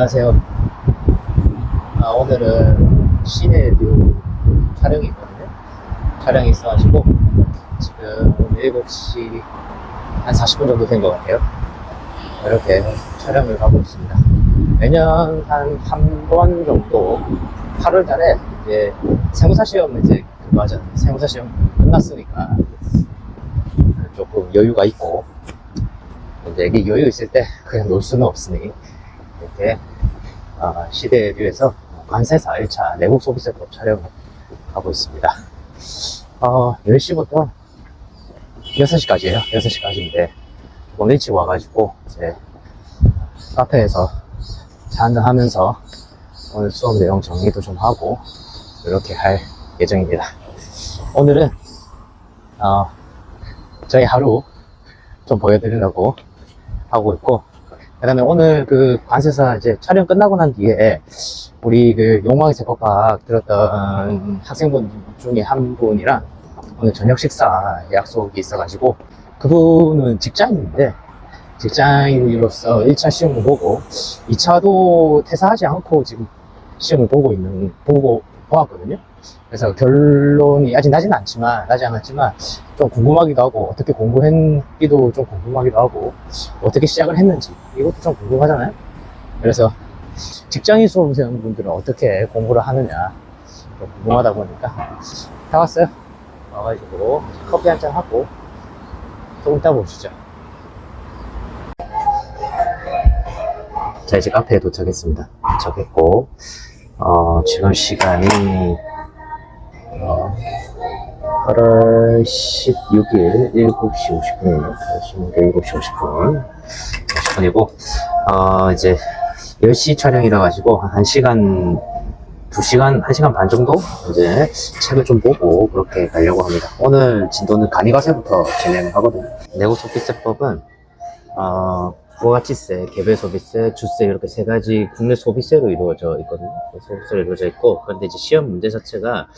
안녕하세요. 아, 오늘은 시내 뷰 촬영이 있거든요. 촬영이 있어가지고 지금 7시 한 40분 정도 된 것 같아요. 이렇게 촬영을 하고 있습니다. 매년 한 한 번 정도 8월 달에 이제 세무사 시험 이제 하잖아요. 세무사 시험 끝났으니까 조금 여유가 있고 이제 이게 여유 있을 때 그냥 놀 수는 없으니 이렇게 아, 시대뷰에서 관세사 1차 내국 소비세법 촬영하고 있습니다. 어, 10시부터 6시까지예요. 6시까지인데 조금 일찍 와가지고 이제 카페에서 차 한잔 하면서 오늘 수업 내용 정리도 좀 하고 이렇게 할 예정입니다. 오늘은 어, 저희 하루 좀 보여드리려고 하고 있고 그 다음에 오늘 그 관세사 이제 촬영 끝나고 난 뒤에 우리 그 용왕의 세법학 들었던 학생분 중에 한 분이랑 오늘 저녁 식사 약속이 있어가지고 그분은 직장인인데 직장인으로서 1차 시험을 보고 2차도 퇴사하지 않고 지금 시험을 보고 있는 보고 보았거든요. 그래서 결론이 아직 나진 않지만 나지 않았지만 좀 궁금하기도 하고 어떻게 공부했기도 좀 궁금하기도 하고 어떻게 시작을 했는지 이것도 좀 궁금하잖아요. 그래서 직장인 수험생분들은 어떻게 공부를 하느냐 좀 궁금하다 보니까 다 왔어요. 와가지고 커피 한 잔 하고 조금 이따 보시죠. 자 이제 카페에 도착했습니다. 도착했고 어, 지금 시간이 어, 8월 16일 7시 50분이에요. 7시 50분. 50분이고, 어, 이제 10시 촬영이라 가지고 한 1시간, 2시간, 1시간 반 정도 이제 책을 좀 보고 그렇게 가려고 합니다. 오늘 진도는 간이가세부터 진행을 하거든요. 내고 소비세법은, 어, 부가가치세, 개별 소비세, 주세 이렇게 세 가지 국내 소비세로 이루어져 있거든요. 소비세로 이루어져 있고 그런데 이제 시험 문제 자체가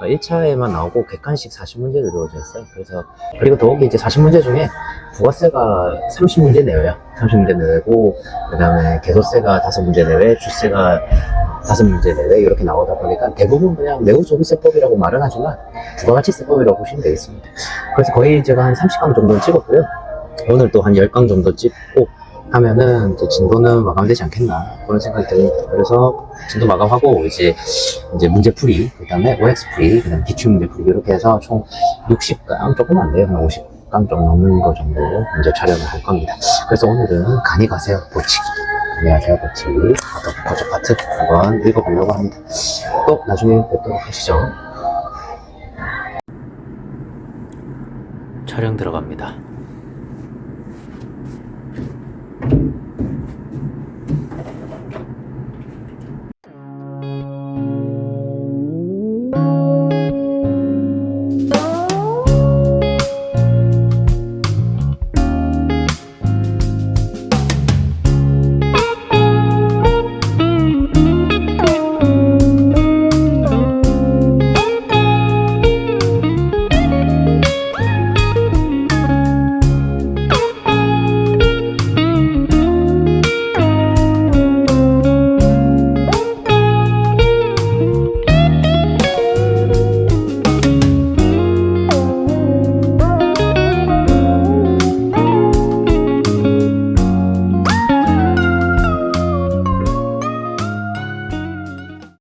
1차에만 나오고 객관식 40문제로 이루어져 있어요. 그래서 그리고 더욱이 이제 40문제 중에 부가세가 30문제 내외야. 30문제 내외고 그다음에 개소세가 5문제 내외, 주세가 5문제 내외 이렇게 나오다 보니까 대부분 그냥 내국소비세법이라고 말은 하지만 부가가치세법이라고 보시면 되겠습니다. 그래서 거의 제가 한 30강 정도는 찍었고요. 오늘 또 한 10강 정도 찍고 하면은 이제 진도는 마감되지 않겠나 그런 생각이 듭니다. 그래서 진도 마감하고 이제 이제 문제풀이, 그다음에 OX풀이, 그다음 기출 문제풀이 이렇게 해서 총 60강 조금 안 돼요. 한 50강 좀 넘는 거 정도 이제 촬영을 할 겁니다. 그래서 오늘은 간이 가세요 보치기. 가세요 보치기 어떤 거저 파트 한번 읽어보려고 합니다. 또 나중에 뵙도록 하시죠. 촬영 들어갑니다.